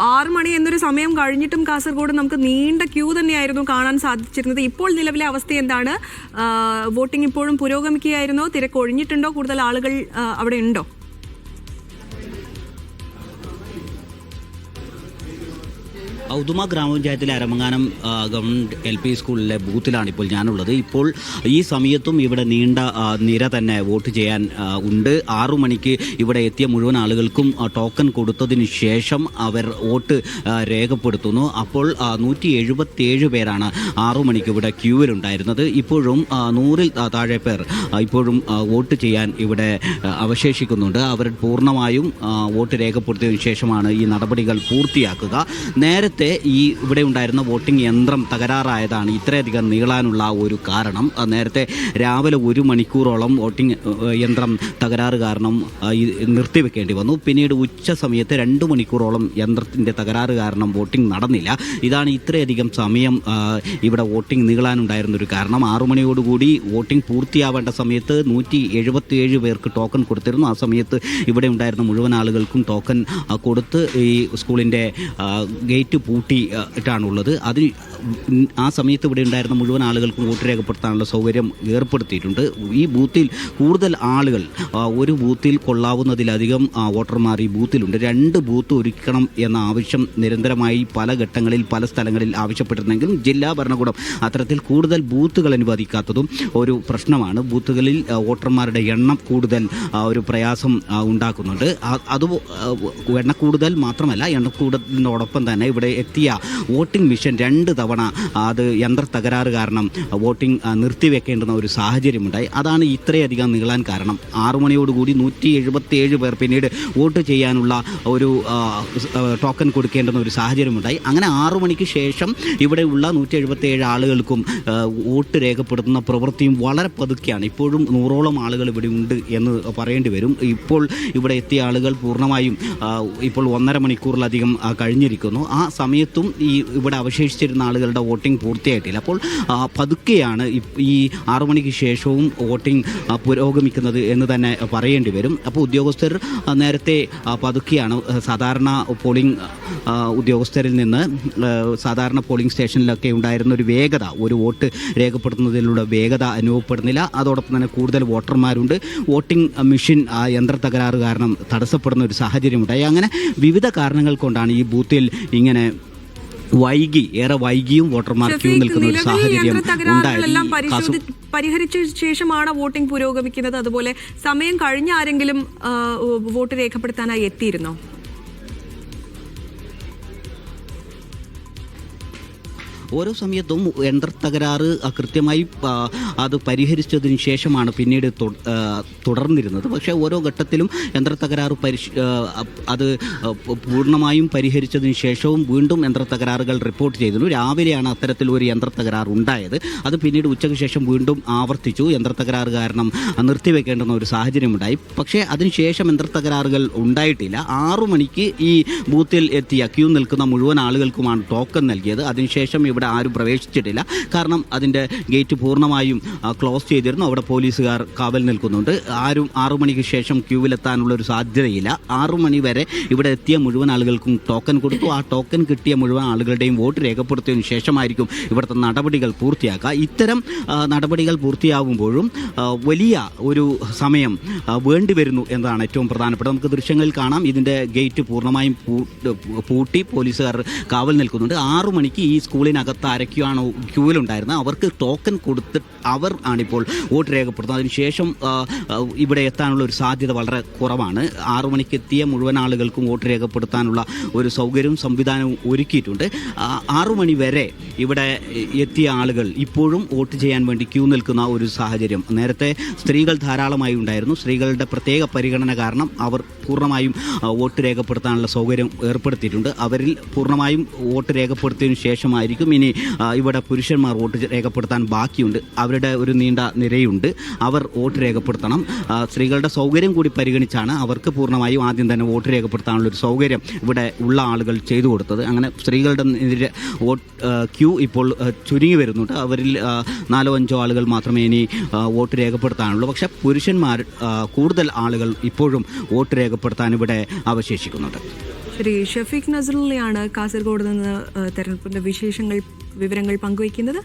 ആറ് മണി എന്നൊരു സമയം കഴിഞ്ഞിട്ടും കാസർഗോഡ് നമുക്ക് നീണ്ട ക്യൂ തന്നെയായിരുന്നു കാണാൻ സാധിച്ചിരുന്നത്. ഇപ്പോൾ നിലവിലെ അവസ്ഥ എന്താണ്? വോട്ടിംഗ് ഇപ്പോഴും പുരോഗമിക്കുകയായിരുന്നോ? തിരക്ക് ഒഴിഞ്ഞിട്ടുണ്ടോ കൂടുതൽ ആളുകൾ അവിടെ ഉണ്ടോ? ഔദുമ ഗ്രാമപഞ്ചായത്തിലെ അരമങ്ങാനം ഗവൺമെന്റ് എൽ പി സ്കൂളിലെ ബൂത്തിലാണ് ഇപ്പോൾ ഞാനുള്ളത്. ഇപ്പോൾ ഈ സമയത്തും ഇവിടെ നീണ്ട നിര തന്നെ വോട്ട് ചെയ്യാൻ ഉണ്ട്. ആറു മണിക്ക് ഇവിടെ എത്തിയ മുഴുവൻ ആളുകൾക്കും ടോക്കൺ കൊടുത്തതിന് ശേഷം അവർ വോട്ട് രേഖപ്പെടുത്തുന്നു. അപ്പോൾ നൂറ്റി എഴുപത്തിയേഴ് പേരാണ് ആറു മണിക്ക് ഇവിടെ ക്യൂവിലുണ്ടായിരുന്നത്. ഇപ്പോഴും നൂറിൽ താഴെ പേർ ഇപ്പോഴും വോട്ട് ചെയ്യാൻ ഇവിടെ അവശേഷിക്കുന്നുണ്ട്. അവർ പൂർണമായും വോട്ട് രേഖപ്പെടുത്തിയതിനു ശേഷമാണ് ഈ നടപടികൾ പൂർത്തിയാക്കുക. നേരത്തെ ഈ ഇവിടെ ഉണ്ടായിരുന്ന വോട്ടിംഗ് യന്ത്രം തകരാറായതാണ് ഇത്രയധികം നീളാനുള്ള ഒരു കാരണം. നേരത്തെ രാവിലെ ഒരു മണിക്കൂറോളം വോട്ടിംഗ് യന്ത്രം തകരാറ് കാരണം നിർത്തിവെക്കേണ്ടി വന്നു. പിന്നീട് ഉച്ച സമയത്ത് രണ്ട് മണിക്കൂറോളം യന്ത്രത്തിന്റെ തകരാറ് കാരണം വോട്ടിംഗ് നടന്നില്ല. ഇതാണ് ഇത്രയധികം സമയം ഇവിടെ വോട്ടിംഗ് നീളാനുണ്ടായിരുന്ന ഒരു കാരണം. ആറു മണിയോടുകൂടി വോട്ടിംഗ് പൂർത്തിയാവേണ്ട സമയത്ത് നൂറ്റി എഴുപത്തിയേഴ് പേർക്ക് ടോക്കൺ കൊടുത്തിരുന്നു. ആ സമയത്ത് ഇവിടെ ഉണ്ടായിരുന്ന മുഴുവൻ ആളുകൾക്കും ടോക്കൺ കൊടുത്ത് ഈ സ്കൂളിന്റെ ഗേറ്റ് പൂട്ടി ഇട്ടാണുള്ളത് അത് ആ സമയത്ത് ഇവിടെ ഉണ്ടായിരുന്ന മുഴുവൻ ആളുകൾക്കും വോട്ട് രേഖപ്പെടുത്താനുള്ള സൗകര്യം ഏർപ്പെടുത്തിയിട്ടുണ്ട്. ഈ ബൂത്തിൽ കൂടുതൽ ആളുകൾ ഒരു ബൂത്തിൽ കൊള്ളാവുന്നതിലധികം വോട്ടർമാർ ഈ ബൂത്തിലുണ്ട്. രണ്ട് ബൂത്ത് ഒരുക്കണം എന്ന ആവശ്യം നിരന്തരമായി പല ഘട്ടങ്ങളിൽ പല സ്ഥലങ്ങളിൽ ആവശ്യപ്പെട്ടിരുന്നെങ്കിലും ജില്ലാ ഭരണകൂടം അത്തരത്തിൽ കൂടുതൽ ബൂത്തുകൾ അനുവദിക്കാത്തതും ഒരു പ്രശ്നമാണ്. ബൂത്തുകളിൽ വോട്ടർമാരുടെ എണ്ണം കൂടുതൽ ഒരു പ്രയാസം ഉണ്ടാക്കുന്നുണ്ട്. അത് എണ്ണ കൂടുതൽ മാത്രമല്ല എണ്ണ കൂടുതലിനോടൊപ്പം തന്നെ ഇവിടെ എത്തിയ വോട്ടിംഗ് മെഷീൻ രണ്ട് തവണ അത് യന്ത്ര തകരാറ് കാരണം വോട്ടിംഗ് നിർത്തിവെക്കേണ്ടുന്ന ഒരു സാഹചര്യമുണ്ടായി. അതാണ് ഇത്രയധികം നീളാൻ കാരണം. ആറുമണിയോടുകൂടി നൂറ്റി എഴുപത്തിയേഴ് പേർ പിന്നീട് വോട്ട് ചെയ്യാനുള്ള ഒരു ടോക്കൺ കൊടുക്കേണ്ടുന്ന ഒരു സാഹചര്യമുണ്ടായി. അങ്ങനെ ആറു മണിക്ക് ശേഷം ഇവിടെയുള്ള നൂറ്റി എഴുപത്തിയേഴ് ആളുകൾക്കും വോട്ട് രേഖപ്പെടുത്തുന്ന പ്രവൃത്തിയും വളരെ പതുക്കെയാണ്. ഇപ്പോഴും നൂറോളം ആളുകൾ ഇവിടെ ഉണ്ട് എന്ന് പറയേണ്ടി വരും. ഇപ്പോൾ ഇവിടെ എത്തിയ ആളുകൾ പൂർണമായും ഇപ്പോൾ ഒന്നര മണിക്കൂറിലധികം കഴിഞ്ഞിരിക്കുന്നു. ആ സമയത്തും ഈ ഇവിടെ അവശേഷിച്ചിരുന്ന ആളുകളുടെ വോട്ടിംഗ് പൂർത്തിയായിട്ടില്ല. അപ്പോൾ പതുക്കെയാണ് ഈ ആറു മണിക്ക് ശേഷവും വോട്ടിംഗ് പുരോഗമിക്കുന്നത് എന്ന് തന്നെ പറയേണ്ടി വരും. അപ്പോൾ ഉദ്യോഗസ്ഥർ നേരത്തെ പതുക്കെയാണ് സാധാരണ പോളിംഗ് ഉദ്യോഗസ്ഥരിൽ നിന്ന് സാധാരണ പോളിംഗ് സ്റ്റേഷനിലൊക്കെ ഉണ്ടായിരുന്ന ഒരു വേഗത ഒരു വോട്ട് രേഖപ്പെടുത്തുന്നതിലൂടെ വേഗത അനുഭവപ്പെടുന്നില്ല. അതോടൊപ്പം തന്നെ കൂടുതൽ വോട്ടർമാരുണ്ട്. വോട്ടിംഗ് മെഷീൻ യന്ത്ര തകരാറ് കാരണം തടസ്സപ്പെടുന്ന ഒരു സാഹചര്യമുണ്ടായി. അങ്ങനെ വിവിധ കാരണങ്ങൾ കൊണ്ടാണ് ഈ ബൂത്തിൽ ഇങ്ങനെ വൈകി ഏറെ വൈകിയും വോട്ടർമാർ ക്യൂ നിൽക്കുന്ന ഒരു സാഹചര്യം ഉണ്ടായി. പരിഹരിച്ച ശേഷമാണ് വോട്ടിംഗ് പുരോഗമിക്കുന്നത്. അതുപോലെ സമയം കഴിഞ്ഞ ആരെങ്കിലും വോട്ട് രേഖപ്പെടുത്താനായി എത്തിയിരുന്നോ? ഓരോ സമയത്തും യന്ത്ര തകരാറ് കൃത്യമായി അത് പരിഹരിച്ചതിന് ശേഷമാണ് പിന്നീട് തുടർന്നിരുന്നത്. പക്ഷേ ഓരോ ഘട്ടത്തിലും യന്ത്ര തകരാറ് പരിശ് അത് പൂർണമായും പരിഹരിച്ചതിന് ശേഷവും വീണ്ടും യന്ത്ര തകരാറുകൾ റിപ്പോർട്ട് ചെയ്തിരുന്നു. രാവിലെയാണ് അത്തരത്തിൽ ഒരു യന്ത്ര തകരാറ് ഉണ്ടായത്. അത് പിന്നീട് ഉച്ചയ്ക്ക് ശേഷം വീണ്ടും ആവർത്തിച്ചു. യന്ത്ര തകരാറ് കാരണം നിർത്തിവെക്കേണ്ടുന്ന ഒരു സാഹചര്യമുണ്ടായി. പക്ഷേ അതിനുശേഷം യന്ത്ര തകരാറുകൾ ഉണ്ടായിട്ടില്ല. ആറു മണിക്ക് ഈ ബൂത്തിൽ എത്തിയ ക്യൂ നിൽക്കുന്ന മുഴുവൻ ആളുകൾക്കുമാണ് ടോക്കൺ നൽകിയത്. അതിനുശേഷം ഇവിടെ ആരും പ്രവേശിച്ചിട്ടില്ല. കാരണം അതിന്റെ ഗേറ്റ് പൂർണമായും ക്ലോസ് ചെയ്തിരുന്നു. അവിടെ പോലീസുകാർ കാവൽ നിൽക്കുന്നുണ്ട്. ആരും ആറു മണിക്ക് ശേഷം ക്യൂവിലെത്താനുള്ള ഒരു സാധ്യതയില്ല. ആറു മണി വരെ ഇവിടെ എത്തിയ മുഴുവൻ ആളുകൾക്കും ടോക്കൺ കൊടുത്തു. ആ ടോക്കൺ കിട്ടിയ മുഴുവൻ ആളുകളുടെയും വോട്ട് രേഖപ്പെടുത്തിയതിനു ശേഷമായിരിക്കും ഇവിടുത്തെ നടപടികൾ പൂർത്തിയാക്കുക. ഇത്തരം നടപടികൾ പൂർത്തിയാവുമ്പോഴും വലിയ ഒരു സമയം വേണ്ടിവരുന്നു വേണ്ടി എന്നതാണ് ഏറ്റവും പ്രധാനപ്പെട്ട നമുക്ക് ദൃശ്യങ്ങളിൽ കാണാം. ഇതിന്റെ ഗേറ്റ് പൂർണമായും പൂട്ടി പോലീസുകാർ കാവൽ നിൽക്കുന്നുണ്ട്. ആറു മണിക്ക് ഈ സ്കൂളിനകത്ത് ആരൊക്കെയാണോ ക്യൂവിലുണ്ടായിരുന്നത് അവർക്ക് ടോക്കൺ കൊടുത്ത് അവർ ആണിപ്പോൾ വോട്ട് രേഖപ്പെടുത്തുന്നത്. അതിനുശേഷം ഇവിടെ എത്താനുള്ള ഒരു സാധ്യത വളരെ കുറവാണ്. ആറു മണിക്ക് എത്തിയ മുഴുവൻ ആളുകൾക്കും വോട്ട് രേഖപ്പെടുത്താനുള്ള ഒരു സൗകര്യവും സംവിധാനവും ഒരുക്കിയിട്ടുണ്ട്. ആറു മണി വരെ ഇവിടെ എത്തിയ ആളുകൾ ഇപ്പോഴും വോട്ട് ചെയ്യാൻ വേണ്ടി ക്യൂ നിൽക്കുന്ന ഒരു സാഹചര്യം. നേരത്തെ സ്ത്രീകൾ ധാരാളമായി ഉണ്ടായിരുന്നു. സ്ത്രീകളുടെ പ്രത്യേക പരിഗണന കാരണം അവർ പൂർണമായും വോട്ട് രേഖപ്പെടുത്താനുള്ള സൗകര്യം ഏർപ്പെടുത്തിയിട്ടുണ്ട്. അവരിൽ പൂർണമായും വോട്ട് രേഖപ്പെടുത്തിയതിനു ശേഷമായിരിക്കും ഇനി ഇവിടെ പുരുഷന്മാർ വോട്ട് രേഖപ്പെടുത്താൻ ബാക്കിയുണ്ട്. അവരുടെ ഒരു നീണ്ട നിരയുണ്ട്. അവർ വോട്ട് രേഖപ്പെടുത്തണം. സ്ത്രീകളുടെ സൗകര്യം കൂടി പരിഗണിച്ചാണ് അവർക്ക് പൂർണമായും ആദ്യം തന്നെ വോട്ട് രേഖപ്പെടുത്താനുള്ള ഒരു സൗകര്യം ഇവിടെ ഉള്ള ആളുകൾ ചെയ്തു കൊടുത്തത്. അങ്ങനെ സ്ത്രീകളുടെ വോട്ട് ക്യൂ ഇപ്പോൾ ചുരുങ്ങി വരുന്നുണ്ട്. അവരിൽ നാലോ അഞ്ചോ ആളുകൾ മാത്രമേ ഇനി വോട്ട് രേഖപ്പെടുത്താനുള്ളൂ. പക്ഷേ പുരുഷന്മാർ കൂടുതൽ ആളുകൾ ഇപ്പോഴും വോട്ട് രേഖപ്പെടുത്താൻ ഇവിടെ അവശേഷിക്കുന്നുണ്ട്. ശ്രീ ഷഫീഖ് നസറുള്ളയാണ് കാസർഗോഡ് നിന്ന് തെരഞ്ഞെടുപ്പിന്റെ വിശേഷങ്ങൾ വിവരങ്ങൾ പങ്കുവയ്ക്കുന്നത്.